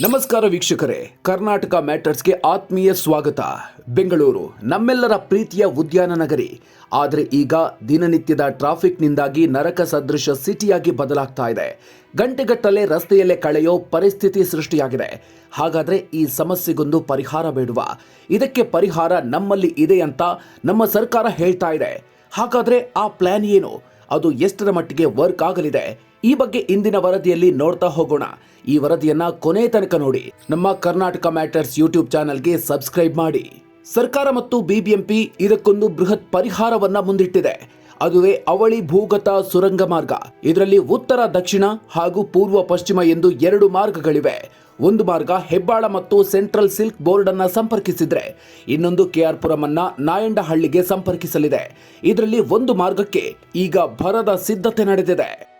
ನಮಸ್ಕಾರ ವೀಕ್ಷಕರೇ, ಕರ್ನಾಟಕ ಮ್ಯಾಟರ್ಸ್ಗೆ ಆತ್ಮೀಯ ಸ್ವಾಗತ. ಬೆಂಗಳೂರು, ನಮ್ಮೆಲ್ಲರ ಪ್ರೀತಿಯ ಉದ್ಯಾನ ನಗರಿ. ಆದರೆ ಈಗ ದಿನನಿತ್ಯದ ಟ್ರಾಫಿಕ್ನಿಂದಾಗಿ ನರಕ ಸದೃಶ ಸಿಟಿಯಾಗಿ ಬದಲಾಗ್ತಾ ಇದೆ. ಗಂಟೆಗಟ್ಟಲೆ ರಸ್ತೆಯಲ್ಲೇ ಕಳೆಯೋ ಪರಿಸ್ಥಿತಿ ಸೃಷ್ಟಿಯಾಗಿದೆ. ಹಾಗಾದರೆ ಈ ಸಮಸ್ಯೆಗೊಂದು ಪರಿಹಾರ ಬೇಡುವ. ಇದಕ್ಕೆ ಪರಿಹಾರ ನಮ್ಮಲ್ಲಿ ಇದೆ ಅಂತ ನಮ್ಮ ಸರ್ಕಾರ ಹೇಳ್ತಾ ಇದೆ. ಹಾಗಾದರೆ ಆ ಪ್ಲ್ಯಾನ್ ಏನು? ಅದು ಎಷ್ಟರ ಮಟ್ಟಿಗೆ ವರ್ಕ್ ಆಗಲಿದೆ? ಈ ಬಗ್ಗೆ ಇಂದಿನ ವರದಿಯಲ್ಲಿ ನೋಡ್ತಾ ಹೋಗೋಣ. ಈ ವರದಿಯನ್ನ ಕೊನೆ ತನಕ ನೋಡಿ. ನಮ್ಮ ಕರ್ನಾಟಕ ಮ್ಯಾಟರ್ಸ್ ಯೂಟ್ಯೂಬ್ ಚಾನೆಲ್ಗೆ ಸಬ್ಸ್ಕ್ರೈಬ್ ಮಾಡಿ. ಸರ್ಕಾರ ಮತ್ತು ಬಿಬಿಎಂಪಿ ಇದಕ್ಕೊಂದು ಬೃಹತ್ ಪರಿಹಾರವನ್ನ ಮುಂದಿಟ್ಟಿದೆ. ಅದುವೇ ಅವಳಿ ಭೂಗತ ಸುರಂಗ ಮಾರ್ಗ. ಇದರಲ್ಲಿ ಉತ್ತರ, ದಕ್ಷಿಣ ಹಾಗೂ ಪೂರ್ವ, ಪಶ್ಚಿಮ ಎಂದು ಎರಡು ಮಾರ್ಗಗಳಿವೆ. ಒಂದು ಮಾರ್ಗ ಹೆಬ್ಬಾಳ ಮತ್ತು ಸೆಂಟ್ರಲ್ ಸಿಲ್ಕ್ ಬೋರ್ಡ್ ಅನ್ನ ಸಂಪರ್ಕಿಸಿದ್ರೆ, ಇನ್ನೊಂದು ಕೆಆರ್ ಪುರಂ ಅನ್ನ ನಾಯಂಡಹಳ್ಳಿಗೆ ಸಂಪರ್ಕಿಸಲಿದೆ. ಇದರಲ್ಲಿ ಒಂದು ಮಾರ್ಗಕ್ಕೆ ಈಗ ಭರದ ಸಿದ್ಧತೆ ನಡೆದಿದೆ.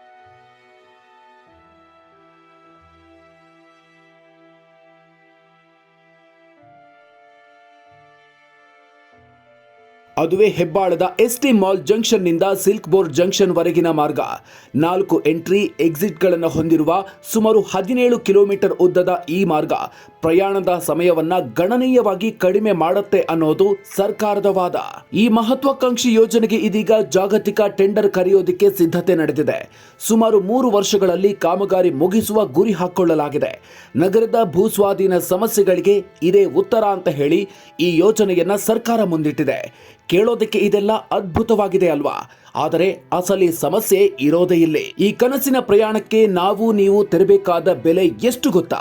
ಅದುವೇ ಹೆಬ್ಬಾಳದ ಎಸ್ಟಿ ಮಾಲ್ ಜಂಕ್ಷನ್ನಿಂದ ಸಿಲ್ಕ್ ಬೋರ್ಡ್ ಜಂಕ್ಷನ್ ವರೆಗಿನ ಮಾರ್ಗ. ನಾಲ್ಕು ಎಂಟ್ರಿ ಎಕ್ಸಿಟ್ಗಳನ್ನು ಹೊಂದಿರುವ ಸುಮಾರು ಹದಿನೇಳು ಕಿಲೋಮೀಟರ್ ಉದ್ದದ ಈ ಮಾರ್ಗ ಪ್ರಯಾಣದ ಸಮಯವನ್ನ ಗಣನೀಯವಾಗಿ ಕಡಿಮೆ ಮಾಡುತ್ತೆ ಅನ್ನೋದು ಸರ್ಕಾರದ ವಾದ. ಈ ಮಹತ್ವಾಕಾಂಕ್ಷಿ ಯೋಜನೆಗೆ ಇದೀಗ ಜಾಗತಿಕ ಟೆಂಡರ್ ಕರೆಯೋದಕ್ಕೆ ಸಿದ್ಧತೆ ನಡೆದಿದೆ. ಸುಮಾರು ಮೂರು ವರ್ಷಗಳಲ್ಲಿ ಕಾಮಗಾರಿ ಮುಗಿಸುವ ಗುರಿ ಹಾಕೊಳ್ಳಲಾಗಿದೆ ನಗರದ ಭೂಸ್ವಾಧೀನ ಸಮಸ್ಯೆಗಳಿಗೆ ಇದೇ ಉತ್ತರ ಅಂತ ಹೇಳಿ ಈ ಯೋಜನೆಯನ್ನ ಸರ್ಕಾರ ಮುಂದಿಟ್ಟಿದೆ. ಕೇಳೋದಕ್ಕೆ ಇದೆಲ್ಲ ಅದ್ಭುತವಾಗಿದೆ ಅಲ್ವಾ? ಆದರೆ ಅಸಲಿ ಸಮಸ್ಯೆ ಇರೋದೇ ಇಲ್ಲ. ಈ ಕನಸಿನ ಪ್ರಯಾಣಕ್ಕೆ ನಾವು ನೀವು ತೆರಬೇಕಾದ ಬೆಲೆ ಎಷ್ಟು ಗೊತ್ತಾ?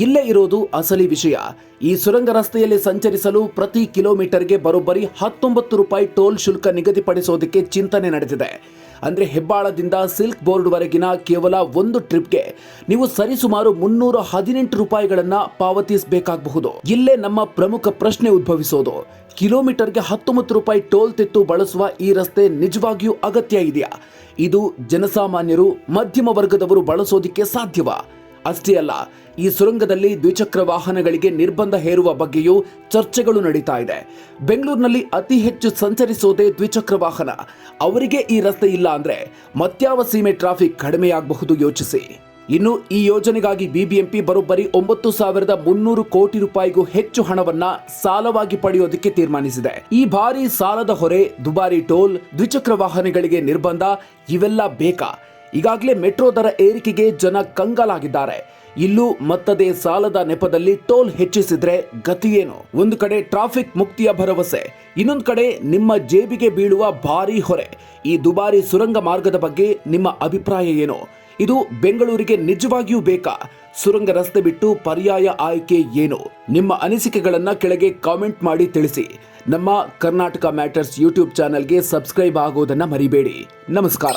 ಇಲ್ಲೇ ಇರೋದು ಅಸಲಿ ವಿಷಯ. ಈ ಸುರಂಗ ರಸ್ತೆಯಲ್ಲಿ ಸಂಚರಿಸಲು ಪ್ರತಿ ಕಿಲೋಮೀಟರ್ಗೆ ಬರೋಬ್ಬರಿ ಹತ್ತೊಂಬತ್ತು ರೂಪಾಯಿ ಟೋಲ್ ಶುಲ್ಕ ನಿಗದಿಪಡಿಸೋದಕ್ಕೆ ಚಿಂತನೆ ನಡೆದಿದೆ. ಅಂದ್ರೆ ಹೆಬ್ಬಾಳದಿಂದ ಸಿಲ್ಕ್ ಬೋರ್ಡ್ವರೆಗಿನ ಕೇವಲ ಒಂದು ಟ್ರಿಪ್ಗೆ ನೀವು ಸರಿಸುಮಾರು ಮುನ್ನೂರ ಹದಿನೆಂಟು ರೂಪಾಯಿಗಳನ್ನು ಪಾವತಿಸಬೇಕಾಗಬಹುದು. ಇಲ್ಲೇ ನಮ್ಮ ಪ್ರಮುಖ ಪ್ರಶ್ನೆ ಉದ್ಭವಿಸೋದು. ಕಿಲೋಮೀಟರ್ಗೆ ಹತ್ತೊಂಬತ್ತು ರೂಪಾಯಿ ಟೋಲ್ ತೆತ್ತು ಬಳಸುವ ಈ ರಸ್ತೆ ನಿಜವಾಗಿಯೂ ಅಗತ್ಯ ಇದೆಯಾ? ಇದು ಜನಸಾಮಾನ್ಯರು, ಮಧ್ಯಮ ವರ್ಗದವರು ಬಳಸೋದಿಕ್ಕೆ ಸಾಧ್ಯವಾ? ಅಷ್ಟೇ ಅಲ್ಲ, ಈ ಸುರಂಗದಲ್ಲಿ ದ್ವಿಚಕ್ರ ವಾಹನಗಳಿಗೆ ನಿರ್ಬಂಧ ಹೇರುವ ಬಗ್ಗೆಯೂ ಚರ್ಚೆಗಳು ನಡೀತಾ ಇದೆ. ಬೆಂಗಳೂರಿನಲ್ಲಿ ಅತಿ ಹೆಚ್ಚು ಸಂಚರಿಸೋದೇ ದ್ವಿಚಕ್ರ ವಾಹನ. ಅವರಿಗೆ ಈ ರಸ್ತೆ ಇಲ್ಲ ಅಂದ್ರೆ ಮತ್ಯಾವ ಸೀಮೆ ಟ್ರಾಫಿಕ್ ಕಡಿಮೆಯಾಗಬಹುದು ಯೋಚಿಸಿ. ಇನ್ನು ಈ ಯೋಜನೆಗಾಗಿ ಬಿಬಿಎಂಪಿ ಬರೋಬ್ಬರಿ ಒಂಬತ್ತು ಸಾವಿರದ ಮುನ್ನೂರು ಕೋಟಿ ರೂಪಾಯಿಗೂ ಹೆಚ್ಚು ಹಣವನ್ನ ಸಾಲವಾಗಿ ಪಡೆಯೋದಕ್ಕೆ ತೀರ್ಮಾನಿಸಿದೆ. ಈ ಬಾರಿ ಸಾಲದ ಹೊರೆ, ದುಬಾರಿ ಟೋಲ್, ದ್ವಿಚಕ್ರ ವಾಹನಗಳಿಗೆ ನಿರ್ಬಂಧ, ಇವೆಲ್ಲ ಬೇಕಾ? ಈಗಾಗಲೇ ಮೆಟ್ರೋ ದರ ಏರಿಕೆಗೆ ಜನ ಕಂಗಾಲಾಗಿದ್ದಾರೆ. ಇಲ್ಲೂ ಮತ್ತದೇ ಸಾಲದ ನೆಪದಲ್ಲಿ ಟೋಲ್ ಹೆಚ್ಚಿಸಿದ್ರೆ ಗತಿಯೇನು? ಒಂದು ಕಡೆ ಟ್ರಾಫಿಕ್ ಮುಕ್ತಿಯ ಭರವಸೆ, ಇನ್ನೊಂದು ಕಡೆ ನಿಮ್ಮ ಜೇಬಿಗೆ ಬೀಳುವ ಭಾರಿ ಹೊರೆ. ಈ ದುಬಾರಿ ಸುರಂಗ ಮಾರ್ಗದ ಬಗ್ಗೆ ನಿಮ್ಮ ಅಭಿಪ್ರಾಯ ಏನು? ಇದು ಬೆಂಗಳೂರಿಗೆ ನಿಜವಾಗಿಯೂ ಬೇಕಾ? ಸುರಂಗ ರಸ್ತೆ ಬಿಟ್ಟು ಪರ್ಯಾಯ ಆಯ್ಕೆ ಏನು? ನಿಮ್ಮ ಅನಿಸಿಕೆಗಳನ್ನ ಕೆಳಗೆ ಕಾಮೆಂಟ್ ಮಾಡಿ ತಿಳಿಸಿ. ನಮ್ಮ ಕರ್ನಾಟಕ ಮ್ಯಾಟರ್ಸ್ ಯೂಟ್ಯೂಬ್ ಚಾನೆಲ್ಗೆ ಸಬ್ಸ್ಕ್ರೈಬ್ ಆಗೋದನ್ನ ಮರಿಬೇಡಿ. ನಮಸ್ಕಾರ.